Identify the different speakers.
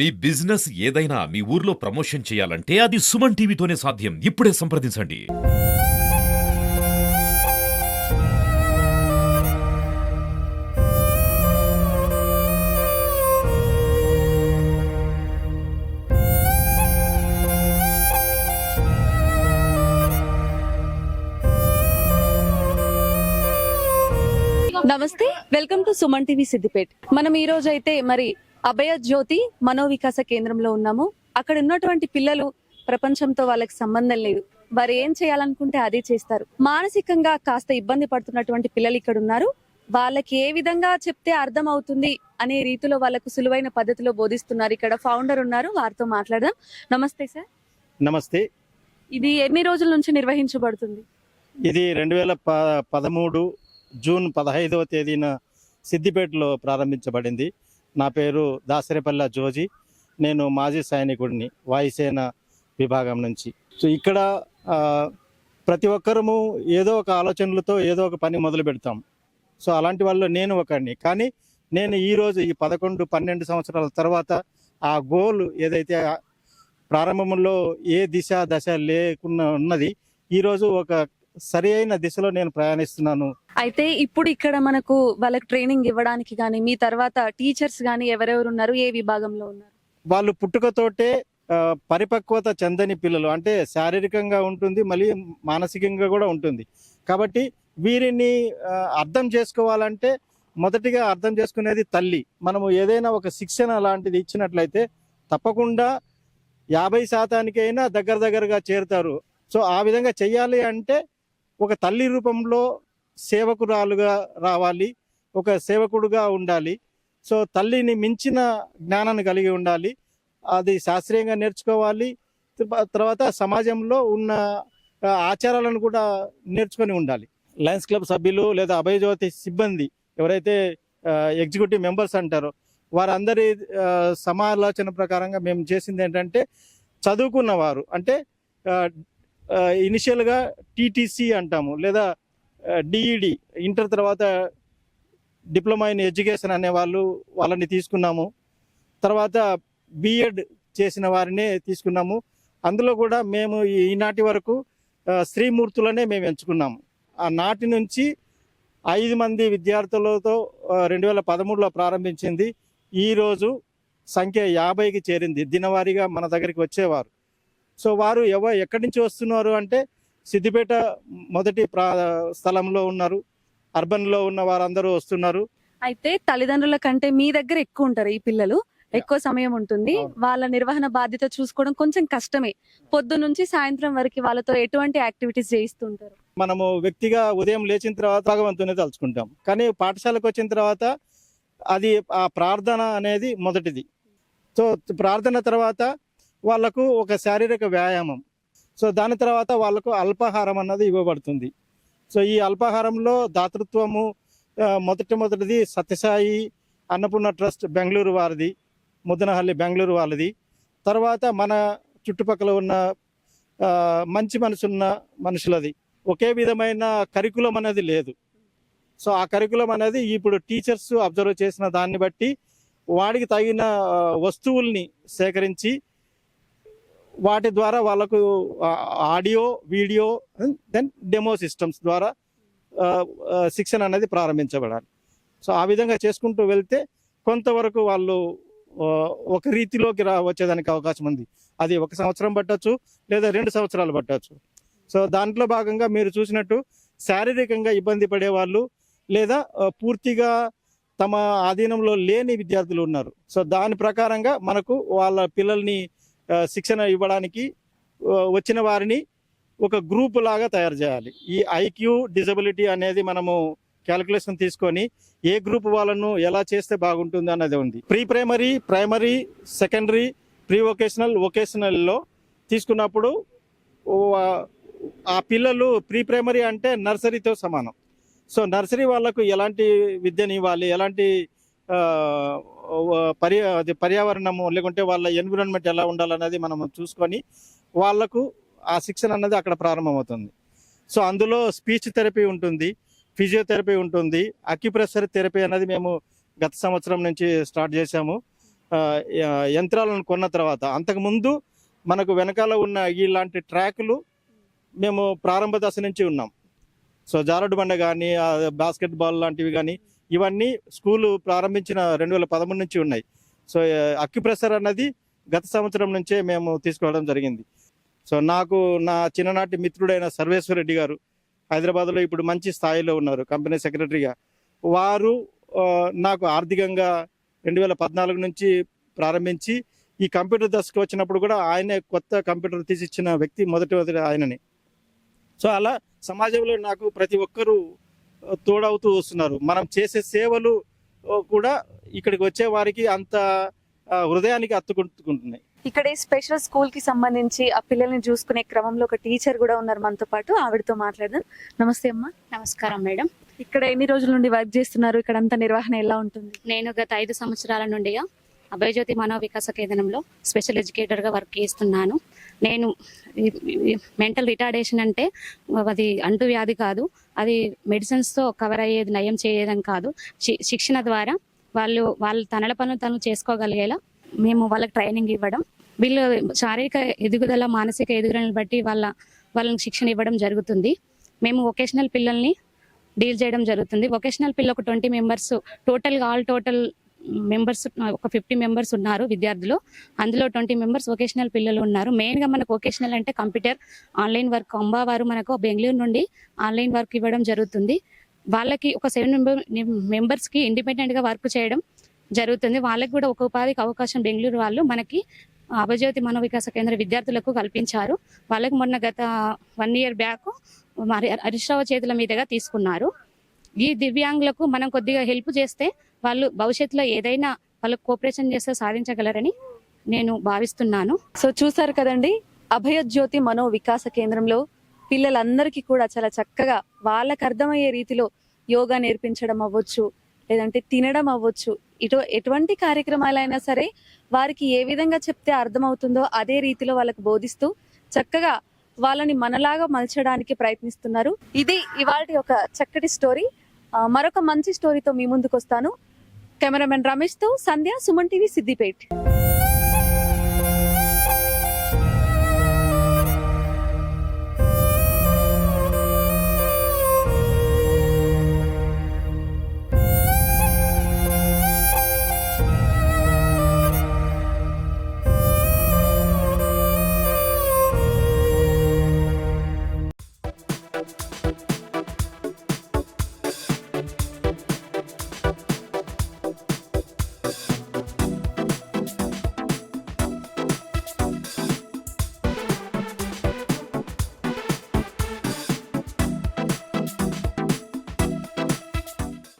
Speaker 1: మీ business ఏదైనా మీ ఊర్లో promotion చేయాలంటే అది సుమన్ టీవీతోనే సాధ్యం. ఇప్పుడే సంప్రదించండి.
Speaker 2: నమస్తే. Welcome to Suman TV Siddipet. మనం ఈ రోజు అయితే మరి అభయ జ్యోతి మనోవికాస కేంద్రంలో ఉన్నాము. అక్కడ ఉన్నటువంటి పిల్లలు ప్రపంచంతో వాళ్ళకి సంబంధం లేదు. వారు ఏం చేయాలనుకుంటే అదే చేస్తారు. మానసికంగా కాస్త ఇబ్బంది పడుతున్నటువంటి పిల్లలు ఇక్కడ ఉన్నారు. వాళ్ళకి ఏ విధంగా చెప్తే అర్థం అవుతుంది అనే రీతిలో వాళ్ళకు సులువైన పద్ధతిలో బోధిస్తున్నారు. ఇక్కడ ఫౌండర్ ఉన్నారు. వారితో మాట్లాడదాం. నమస్తే సార్.
Speaker 3: నమస్తే.
Speaker 2: ఇది ఎన్ని రోజుల నుంచి నిర్వహించబడుతుంది?
Speaker 3: ఇది రెండు వేల పదమూడు జూన్ పదహైదవ తేదీన సిద్దిపేటలో ప్రారంభించబడింది. నా పేరు దాసరిపల్ల జోజీ. నేను మాజీ సైనికుడిని వాయుసేన విభాగం నుంచి. సో ఇక్కడ ప్రతి ఒక్కరము ఏదో ఒక ఆలోచనలతో ఏదో ఒక పని మొదలు పెడతాం. సో అలాంటి వాళ్ళు నేను ఒకరిని కానీ నేను ఈరోజు ఈ పదకొండు పన్నెండు సంవత్సరాల తర్వాత ఆ గోల్ ఏదైతే ప్రారంభంలో ఏ దిశ దశ లేకుండా ఉన్నది ఈరోజు ఒక సరి అయిన దిశలో నేను ప్రయాణిస్తున్నాను.
Speaker 2: అయితే ఇప్పుడు ఇక్కడ మనకు వాళ్ళకి ట్రైనింగ్ ఇవ్వడానికి కానీ మీ తర్వాత టీచర్స్ కానీ ఎవరెవరు ఉన్నారు? ఏ విభాగంలో ఉన్నారు?
Speaker 3: వాళ్ళు పుట్టుకతోటే పరిపక్వత చెందని పిల్లలు. అంటే శారీరకంగా ఉంటుంది మళ్ళీ మానసికంగా కూడా ఉంటుంది. కాబట్టి వీరిని అర్థం చేసుకోవాలంటే మొదటిగా అర్థం చేసుకునేది తల్లి. మనము ఏదైనా ఒక శిక్షణ లాంటిది ఇచ్చినట్లయితే తప్పకుండా యాభై శాతానికైనా దగ్గర దగ్గరగా చేరుతారు. సో ఆ విధంగా చెయ్యాలి అంటే ఒక తల్లి రూపంలో సేవకురాలుగా రావాలి ఒక సేవకుడుగా ఉండాలి. సో తల్లిని మించిన జ్ఞానాన్ని కలిగి ఉండాలి. అది శాస్త్రీయంగా నేర్చుకోవాలి. తర్వాత సమాజంలో ఉన్న ఆచారాలను కూడా నేర్చుకొని ఉండాలి. లయన్స్ క్లబ్ సభ్యులు లేదా అభయజ్యోతి సిబ్బంది ఎవరైతే ఎగ్జిక్యూటివ్ మెంబర్స్ అంటారో వారందరి సమాలోచన ప్రకారంగా మేము చేసింది ఏంటంటే చదువుకున్న వారు అంటే ఇనిషియల్గా టీటీసీ అంటాము లేదా డిఈడి ఇంటర్ తర్వాత డిప్లొమా ఇన్ ఎడ్యుకేషన్ అనే వాళ్ళు వాళ్ళని తీసుకున్నాము. తర్వాత బిఎడ్ చేసిన వారినే తీసుకున్నాము. అందులో కూడా మేము ఈనాటి వరకు శ్రీమూర్తులనే మేము ఎంచుకున్నాము. ఆ నాటి నుంచి ఐదు మంది విద్యార్థులతో రెండు వేల పదమూడులో ప్రారంభించింది. ఈరోజు సంఖ్య యాభైకి చేరింది. దినవారీగా మన దగ్గరికి వచ్చేవారు. సో వారు ఎవ ఎక్కడి నుంచి వస్తున్నారు అంటే సిద్దిపేట మొదటి స్థలంలో ఉన్నారు. అర్బన్లో ఉన్న వారందరూ వస్తున్నారు.
Speaker 2: అయితే తల్లిదండ్రుల కంటే మీ దగ్గర ఎక్కువ ఉంటారు ఈ పిల్లలు. ఎక్కువ సమయం ఉంటుంది. వాళ్ళ నిర్వహణ బాధ్యత చూసుకోవడం కొంచెం కష్టమే. పొద్దు నుంచి సాయంత్రం వరకు వాళ్ళతో ఎటువంటి యాక్టివిటీస్ చేయిస్తుంటారు
Speaker 3: మనము వ్యక్తిగా ఉదయం లేచిన తర్వాత భగవంతుని తలుచుకుంటాం. కానీ పాఠశాలకు వచ్చిన తర్వాత అది ఆ ప్రార్థన అనేది మొదటిది. సో ప్రార్థన తర్వాత వాళ్ళకు ఒక శారీరక వ్యాయామం. సో దాని తర్వాత వాళ్ళకు అల్పాహారం అన్నది ఇవ్వబడుతుంది. సో ఈ అల్పాహారంలో దాతృత్వము మొదటి మొదటిది సత్యసాయి అన్నపూర్ణ ట్రస్ట్ బెంగళూరు వారిది ముద్దనహల్లి బెంగళూరు వాళ్ళది. తర్వాత మన చుట్టుపక్కల ఉన్న మంచి మనసున్న మనుషులది. ఒకే విధమైన కరికులం అనేది లేదు. సో ఆ కరికులం అనేది ఇప్పుడు టీచర్స్ అబ్జర్వ్ చేసిన దాన్ని బట్టి వాడికి తగిన వస్తువుల్ని సేకరించి వాటి ద్వారా వాళ్ళకు audio video then demo systems ద్వారా శిక్షణ అనేది ప్రారంభించబడాలి. సో ఆ విధంగా చేసుకుంటూ వెళ్తే కొంతవరకు వాళ్ళు ఒక రీతిలోకి రా వచ్చేదానికి అవకాశం ఉంది. అది ఒక సంవత్సరం పట్టచ్చు లేదా రెండు సంవత్సరాలు పట్టచ్చు. సో దాంట్లో భాగంగా మీరు చూసినట్టు శారీరకంగా ఇబ్బంది పడే వాళ్ళు లేదా పూర్తిగా తమ ఆధీనంలో లేని విద్యార్థులు ఉన్నారు. సో దాని ప్రకారంగా మనకు వాళ్ళ పిల్లల్ని శిక్షణ ఇవ్వడానికి వచ్చిన వారిని ఒక గ్రూప్ లాగా తయారు చేయాలి. ఈ ఐక్యూ డిజబిలిటీ అనేది మనము క్యాలిక్యులేషన్ తీసుకొని ఏ గ్రూప్ వాళ్ళను ఎలా చేస్తే బాగుంటుంది అన్నది ఉంది. Pre primary primary secondary pre vocational వొకేషనల్లో తీసుకున్నప్పుడు ఆ- పిల్లలు ప్రీ ప్రైమరీ అంటే నర్సరీతో సమానం. సో నర్సరీ వాళ్ళకు ఎలాంటి విద్యని ఇవ్వాలి ఎలాంటి పర్య అది పర్యావరణము లేకుంటే వాళ్ళ ఎన్విరాన్మెంట్ ఎలా ఉండాలన్నది మనం చూసుకొని వాళ్ళకు ఆ శిక్షణ అన్నది అక్కడ ప్రారంభమవుతుంది. సో అందులో స్పీచ్ థెరపీ ఉంటుంది ఫిజియోథెరపీ ఉంటుంది అక్యుప్రెషర్ థెరపీ అనేది మేము గత సంవత్సరం నుంచి స్టార్ట్ చేశాము. యంత్రాలను కొన్న తర్వాత అంతకుముందు మనకు వెనకాల ఉన్న ఇలాంటి ట్రాకులు మేము ప్రారంభ దశ నుంచి ఉన్నాం. సో జారుడు బండ కానీ బాస్కెట్బాల్ లాంటివి కానీ ఇవన్నీ స్కూలు ప్రారంభించిన రెండు వేల పదమూడు నుంచి ఉన్నాయి. సో అక్యుప్రెషర్ అన్నది గత సంవత్సరం నుంచే మేము తీసుకోవడం జరిగింది. సో నాకు నా చిన్ననాటి మిత్రుడైన సర్వేశ్వర రెడ్డి గారు హైదరాబాద్లో ఇప్పుడు మంచి స్థాయిలో ఉన్నారు కంపెనీ సెక్రటరీగా. వారు నాకు ఆర్థికంగా రెండు వేల పద్నాలుగు నుంచి ప్రారంభించి ఈ కంప్యూటర్ దశకు వచ్చినప్పుడు కూడా ఆయనే కొత్త కంప్యూటర్ తీసిచ్చిన వ్యక్తి మొదటి మొదటి ఆయనని. సో అలా సమాజంలో నాకు ప్రతి ఒక్కరూ తోడవుతూ వస్తున్నారు. మనం చేసే సేవలు కూడా ఇక్కడికి వచ్చే వారికి అంత హృదయానికి అత్తుకుంటున్నాయి
Speaker 2: ఇక్కడ ఈ స్పెషల్ స్కూల్కి సంబంధించి ఆ పిల్లల్ని చూసుకునే క్రమంలో ఒక టీచర్ కూడా ఉన్నారు మనతో పాటు. ఆవిడతో మాట్లాడదాం. నమస్తే అమ్మా.
Speaker 4: నమస్కారం మేడం.
Speaker 2: ఇక్కడ ఎన్ని రోజుల నుండి వర్క్ చేస్తున్నారు? ఇక్కడ అంతా నిర్వహణ ఎలా ఉంటుంది?
Speaker 4: నేను గత ఐదు సంవత్సరాల నుండి అభయజ్యోతి మానవ వికాస కేంద్రంలో స్పెషల్ ఎడ్యుకేటర్గా వర్క్ చేస్తున్నాను. నేను మెంటల్ రిటార్డేషన్ అంటే అది అంటు వ్యాధి కాదు. అది మెడిసిన్స్తో కవర్ అయ్యేది నయం చేయడం కాదు. శి- శిక్షణ ద్వారా వాళ్ళు వాళ్ళ తనల పనులు తను చేసుకోగలిగేలా మేము వాళ్ళకి ట్రైనింగ్ ఇవ్వడం. వీళ్ళు శారీరక ఎదుగుదల మానసిక ఎదుగుదలను బట్టి వాళ్ళ వాళ్ళని శిక్షణ ఇవ్వడం జరుగుతుంది. మేము వొకేషనల్ పిల్లల్ని డీల్ చేయడం జరుగుతుంది. వొకేషనల్ పిల్ల ఒక ట్వంటీ మెంబర్స్ టోటల్గా ఆల్ టోటల్ మెంబర్స్ ఒక ఫిఫ్టీ మెంబర్స్ ఉన్నారు విద్యార్థులు. అందులో ట్వంటీ మెంబర్స్ వొకేషనల్ పిల్లలు ఉన్నారు. మెయిన్గా మనకు వొకేషనల్ అంటే కంప్యూటర్ ఆన్లైన్ వర్క్. అంబావారు మనకు బెంగళూరు నుండి ఆన్లైన్ వర్క్ ఇవ్వడం జరుగుతుంది. వాళ్ళకి ఒక సెవెన్ మెంబర్ మెంబర్స్కి ఇండిపెండెంట్గా వర్క్ చేయడం జరుగుతుంది. వాళ్ళకి కూడా ఒక ఉపాధికి అవకాశం బెంగళూరు వాళ్ళు మనకి అభజ్యోతి మనో వికాస కేంద్ర విద్యార్థులకు కల్పించారు. వాళ్ళకి మొన్న గత వన్ ఇయర్ బ్యాక్ మరి హరీష్ రావు చేతుల మీదుగా తీసుకున్నారు. ఈ దివ్యాంగులకు మనం కొద్దిగా హెల్ప్ చేస్తే వాళ్ళు భవిష్యత్తులో ఏదైనా వాళ్ళకు కోఆపరేషన్ చేస్తే సాధించగలరని నేను భావిస్తున్నాను.
Speaker 2: సో చూసారు కదండి అభయజ్యోతి మనో వికాస కేంద్రంలో పిల్లలందరికీ కూడా చాలా చక్కగా వాళ్ళకు అర్థమయ్యే రీతిలో యోగా నేర్పించడం అవ్వచ్చు లేదంటే తినడం అవ్వచ్చు. ఇటు ఎటువంటి కార్యక్రమాలైనా సరే వారికి ఏ విధంగా చెప్తే అర్థమవుతుందో అదే రీతిలో వాళ్ళకు బోధిస్తూ చక్కగా వాళ్ళని మనలాగా మలచడానికి ప్రయత్నిస్తున్నారు. ఇది ఇవాళ ఒక చక్కటి స్టోరీ. మరొక మంచి స్టోరీతో మీ ముందుకు వస్తాను కెమెరామెన్ రమేష్తో సంధ్య సుమన్ టీవీ సిద్దిపేట్.